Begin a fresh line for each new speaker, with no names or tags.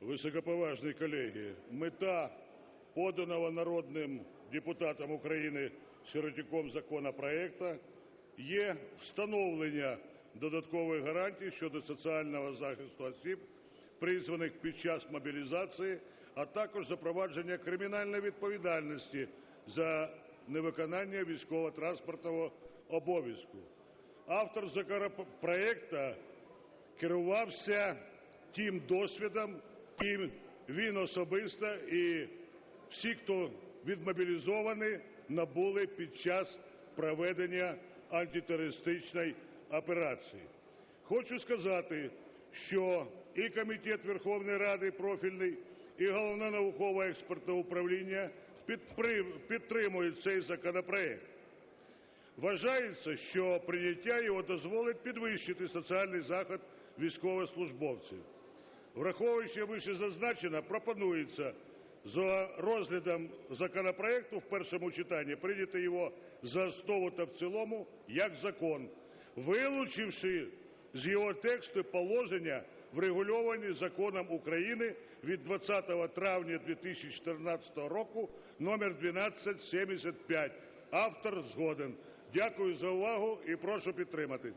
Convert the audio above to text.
Високоповажні колеги, мета поданого народним депутатом України Сиротюком законопроекту є встановлення додаткових гарантій щодо соціального захисту осіб, призваних під час мобілізації, а також запровадження кримінальної відповідальності за невиконання військово-транспортного обов'язку. Автор законопроекту керувався тим досвідом, яким він особисто і всі, хто відмобілізовані, набули під час проведення антитерористичної операції. Хочу сказати, що і Комітет Верховної Ради профільний, і Головне науково-експертне управління підтримують цей законопроект. Вважається, що прийняття його дозволить підвищити соціальний захист військовослужбовців. Враховуючи вищезазначене, пропонується за розглядом законопроекту в першому читанні прийняти його за основу та в цілому як закон, вилучивши з його тексту положення, врегульовані Законом України від 20 травня 2014 року номер 1275. Автор згоден. Дякую за увагу і прошу підтримати.